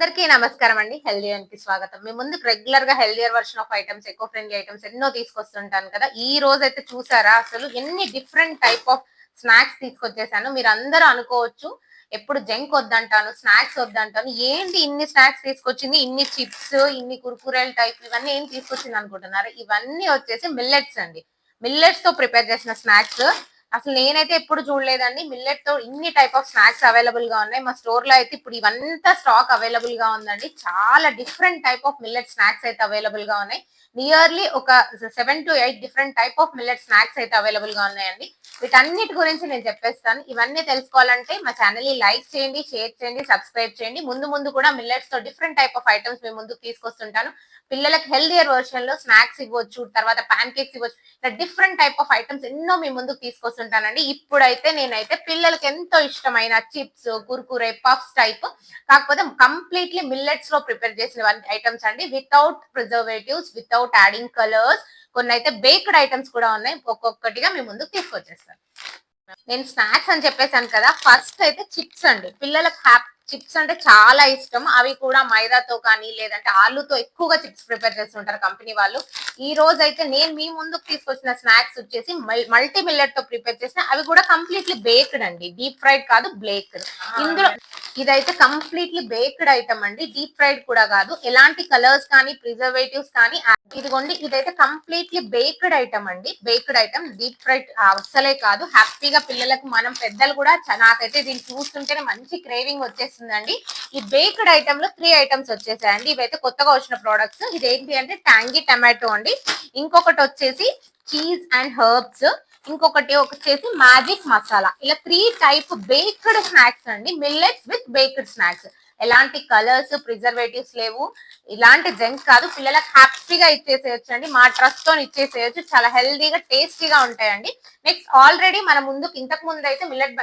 నమస్కారం అండి. హెల్దీ కి స్వాగతం. మీ ముందుకు రెగ్యులర్గా healthier version of items eco friendly items ఎన్నో తీసుకొస్తుంటాను కదా. ఈ రోజు అయితే చూసారా? అసలు ఎన్ని డిఫరెంట్ టైప్ ఆఫ్ స్నాక్స్ తీసుకొచ్చేసాను. మీరు అందరూ అనుకోవచ్చు ఎప్పుడు జంక్ వద్దంటాను స్నాక్స్ వద్దంటాను ఏంటి ఇన్ని స్నాక్స్ తీసుకొచ్చింది? ఇన్ని చిప్స్ ఇన్ని కుర్కురేల్ టైప్ ఇవన్నీ ఏం తీసుకొచ్చింది అనుకుంటున్నారు? ఇవన్నీ వచ్చేసి మిల్లెట్స్ అండి. మిల్లెట్స్తో ప్రిపేర్ చేసిన స్నాక్స్ అసలు నేనైతే ఎప్పుడు చూడలేదండి. మిల్లెట్తో ఇన్ని టైప్ ఆఫ్ స్నాక్స్ అవైలబుల్గా ఉన్నాయి. మా స్టోర్లో అయితే ఇప్పుడు ఇవంతా స్టాక్ అవైలబుల్గా ఉందండి. చాలా different type of millet snacks అయితే అవైలబుల్గా ఉన్నాయి. నియర్లీ ఒక seven to eight different type of millet snacks అయితే అవైలబుల్గా ఉన్నాయండి. వీటన్నిటి గురించి నేను చెప్పేస్తాను. ఇవన్నీ తెలుసుకోవాలంటే మా ఛానల్ని లైక్ చేయండి షేర్ చేయండి సబ్స్క్రైబ్ చేయండి. ముందు ముందు కూడా మిల్లెట్స్తో డిఫరెంట్ టైప్ ఆఫ్ ఐటమ్స్ మీ ముందుకు తీసుకొస్తుంటాను. పిల్లలకు హెల్దియర్ వర్షన్లో స్నాక్స్ ఇవ్వచ్చు తర్వాత ప్యాన్ కేక్స్ ఇవ్వచ్చు. ఇలా డిఫరెంట్ టైప్ ఆఫ్ ఐటమ్స్ ఎన్నో మేము ముందుకు కూర్చుంటానండి. ఇప్పుడైతే నేనైతే పిల్లలకి ఎంతో ఇష్టమైన చిప్స్ కుర్కురే పఫ్స్ టైప్. కాకపోతే కంప్లీట్లీ మిల్లెట్స్లో ప్రిపేర్ చేసిన ఐటమ్స్ అండి. Without preservatives without adding colours కొన్ని అయితే బేక్డ్ ఐటమ్స్ కూడా ఉన్నాయి. ఒక్కొక్కటిగా మీ ముందుకు తీసుకొచ్చేస్తాను. నేను స్నాక్స్ అని చెప్పేసాను కదా ఫస్ట్ అయితే చిప్స్ అండి. పిల్లలకు హ్యాపీ చిప్స్ అంటే చాలా ఇష్టం. అవి కూడా మైదాతో కానీ లేదంటే ఆలుతో ఎక్కువగా చిప్స్ ప్రిపేర్ చేస్తుంటారు కంపెనీ వాళ్ళు. ఈ రోజు అయితే నేను మీ ముందుకు తీసుకొచ్చిన స్నాక్స్ వచ్చేసి మల్టీ మిల్లెట్తో ప్రిపేర్ చేసిన అవి కూడా కంప్లీట్లీ బేక్డ్ అండి. డీప్ ఫ్రైడ్ కాదు బ్లేక్డ్. ఇందులో ఇదైతే కంప్లీట్లీ బేక్డ్ ఐటమ్ అండి. డీప్ ఫ్రైడ్ కూడా కాదు. ఎలాంటి కలర్స్ కానీ ప్రిజర్వేటివ్స్ కానీ ఇదిగోండి ఇదైతే కంప్లీట్లీ బేక్డ్ ఐటమ్ అండి. బేక్డ్ ఐటమ్ డీప్ ఫ్రైడ్ అస్సలే కాదు. హ్యాపీగా పిల్లలకు మనం పెద్దలు కూడా నాకైతే దీన్ని చూస్తుంటేనే మంచి క్రేవింగ్ వచ్చేస్తుందండి. ఈ బేక్డ్ ఐటమ్లో త్రీ ఐటమ్స్ వచ్చేసాయండి. ఇవైతే కొత్తగా వచ్చిన ప్రోడక్ట్స్ ఇదేంటి అంటే ట్యాంగీ టమాటో అండి. ఇంకొకటి వచ్చేసి చీజ్ అండ్ హర్బ్స్ ఇంకొకటి వచ్చేసి మ్యాజిక్ మసాలా ఇలా త్రీ టైప్ బేక్డ్ స్నాక్స్ అండి. మిల్లెట్స్ విత్ బేక్డ్ స్నాక్స్ ఎలాంటి కలర్స్ ప్రిజర్వేటివ్స్ లేవు. ఇలాంటి జంక్ కాదు. పిల్లలకు హ్యాపీగా ఇచ్చేసేయచ్చు అండి మా ట్రస్ట్తో ఇచ్చేసేయచ్చు. చాలా హెల్దీగా టేస్టీగా ఉంటాయండి. నెక్స్ట్ ఆల్రెడీ మన ముందుకు ఇంతకు ముందు అయితే మిల్లెట్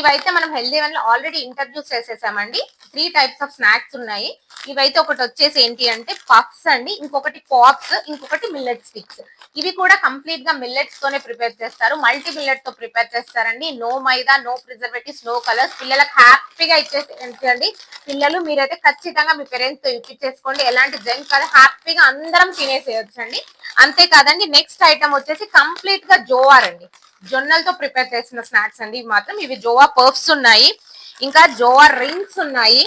ఇవైతే మనం హెల్దీ వన్లో ఆల్రెడీ ఇంట్రడ్యూస్ చేసేసామండి. త్రీ టైప్స్ ఆఫ్ స్నాక్స్ ఉన్నాయి. ఇవైతే ఒకటి వచ్చేసి ఏంటి అంటే పఫ్స్ అండి. ఇంకొకటి పాప్స్ ఇంకొకటి మిల్లెట్ స్టిక్స్ ఇవి కూడా కంప్లీట్గా మిల్లెట్స్ తోనే ప్రిపేర్ చేస్తారు. మల్టీ మిల్లెట్తో ప్రిపేర్ చేస్తారండి. No maida no preservatives no colours పిల్లలకు హ్యాపీగా ఇచ్చేసేయండి. పిల్లలు మీరైతే ఖచ్చితంగా మీ పేరెంట్స్తో ఇప్పించేసుకోండి. ఎలాంటి జంక్ కాదు. హ్యాపీగా అందరం తినేసేయచ్చు అండి అంతేకాదండి నెక్స్ట్ ఐటమ్ వచ్చేసి కంప్లీట్గా జోవార్ అండి జొన్నలతో ప్రిపేర్ చేసిన స్నాక్స్ అండి. ఇవి మాత్రం ఇవి జోవా పర్ఫ్స్ ఉన్నాయి. ఇంకా జోవార్ రింగ్స్ ఉన్నాయి.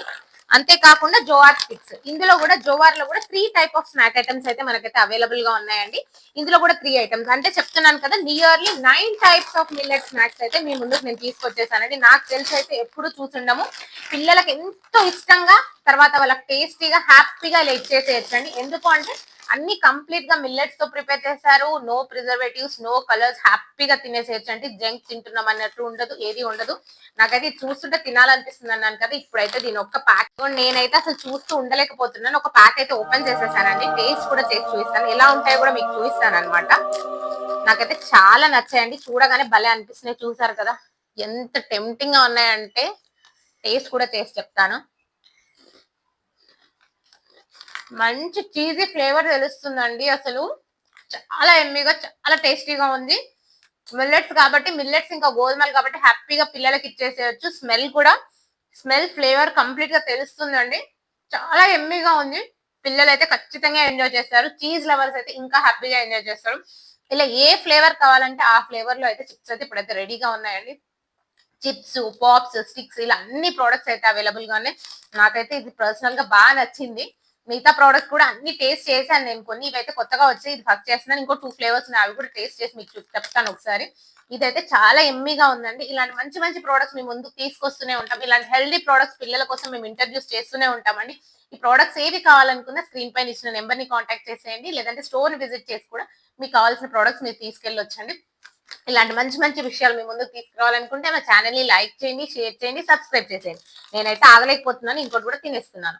అంతేకాకుండా జోవార్ స్టిక్స్. ఇందులో కూడా జోవార్లో కూడా three type of snack items అయితే మనకైతే అవైలబుల్గా ఉన్నాయండి. ఇందులో కూడా త్రీ ఐటమ్స్ అంటే చెప్తున్నాను కదా nearly nine types of millet snacks అయితే మీ ముందుకు నేను తీసుకొచ్చేసానండి. నాకు తెలిసి అయితే ఎప్పుడు చూసుండము. పిల్లలకు ఎంతో ఇష్టంగా తర్వాత వాళ్ళకి టేస్టీగా హ్యాపీగా ఇలా ఇచ్చేసేయచ్చండి ఎందుకు అంటే అన్ని కంప్లీట్గా మిల్లెట్స్తో ప్రిపేర్ చేశారు. నో ప్రిజర్వేటివ్స్ నో కలర్స్ హ్యాపీగా తినేసేయచ్చు అంటే జంక్ తింటున్నాం అన్నట్టు ఉండదు ఏది ఉండదు. నాకైతే చూస్తుంటే తినాలనిపిస్తుంది అన్నాను కదా ఇప్పుడైతే దీని ఒక్క ప్యాక్ నేనైతే అసలు చూస్తూ ఉండలేకపోతున్నాను. ఒక ప్యాక్ అయితే ఓపెన్ చేసేసానండి. టేస్ట్ కూడా చేసి చూపిస్తాను. ఎలా ఉంటాయో కూడా మీకు చూపిస్తాను అనమాట నాకైతే చాలా నచ్చాయండి. చూడగానే భలే అనిపిస్తున్నాయి. చూసారు కదా ఎంత టెంప్టింగ్గా ఉన్నాయంటే టేస్ట్ కూడా చేసి చెప్తాను. మంచి చీజీ ఫ్లేవర్ తెలుస్తుందండి అసలు. చాలా ఎమ్మిగా చాలా టేస్టీగా ఉంది. మిల్లెట్స్ కాబట్టి మిల్లెట్స్ ఇంకా గోధుమలు కాబట్టి హ్యాపీగా పిల్లలకి ఇచ్చేసేయచ్చు. స్మెల్ కూడా స్మెల్ ఫ్లేవర్ కంప్లీట్గా తెలుస్తుందండి. చాలా ఎమ్మిగా ఉంది. పిల్లలు అయితే ఖచ్చితంగా ఎంజాయ్ చేస్తారు. చీజ్ లవర్స్ అయితే ఇంకా హ్యాపీగా ఎంజాయ్ చేస్తారు. ఇలా ఏ ఫ్లేవర్ కావాలంటే ఆ ఫ్లేవర్లో అయితే చిప్స్ అయితే ఇప్పుడైతే రెడీగా ఉన్నాయండి. చిప్స్ పాప్స్ స్టిక్స్ ఇలా అన్ని ప్రోడక్ట్స్ అయితే అవైలబుల్గా ఉన్నాయి నాకైతే ఇది పర్సనల్గా బాగా నచ్చింది. మిగతా ప్రోడక్ట్స్ కూడా అన్ని టేస్ట్ చేశాను నేను. కొన్ని ఇవైతే కొత్తగా వచ్చి ఇది ఫస్ట్ చేస్తున్నాను. ఇంకో టూ ఫ్లేవర్స్ ఉన్నాయి. అవి కూడా టేస్ట్ చేసి మీకు చెప్తాను ఒకసారి. ఇదైతే చాలా ఎమ్మీగా ఉందండి. ఇలాంటి మంచి మంచి ప్రోడక్ట్స్ మేము ముందుకు తీసుకొస్తూనే ఉంటాం. ఇలాంటి హెల్దీ ప్రోడక్ట్స్ పిల్లల కోసం మేము ఇంట్రడ్యూస్ చేస్తూనే ఉంటామండి. ఈ ప్రోడక్ట్స్ ఏవి కావాలనుకున్నా స్క్రీన్ పైన ఇచ్చిన నెంబర్ని కాంటాక్ట్ చేసేయండి. లేదంటే స్టోర్ని విజిట్ చేసి కూడా మీకు కావాల్సిన ప్రోడక్ట్స్ మీరు తీసుకెళ్ళొచ్చండి. ఇలాంటి మంచి మంచి విషయాలు మీ ముందుకు తీసుకురావాలనుకుంటే మా ఛానల్ని లైక్ చేయండి షేర్ చేయండి సబ్స్క్రైబ్ చేసేయండి. నేనైతే ఆగలేకపోతున్నాను. ఇంకోటి కూడా తినేస్తున్నాను.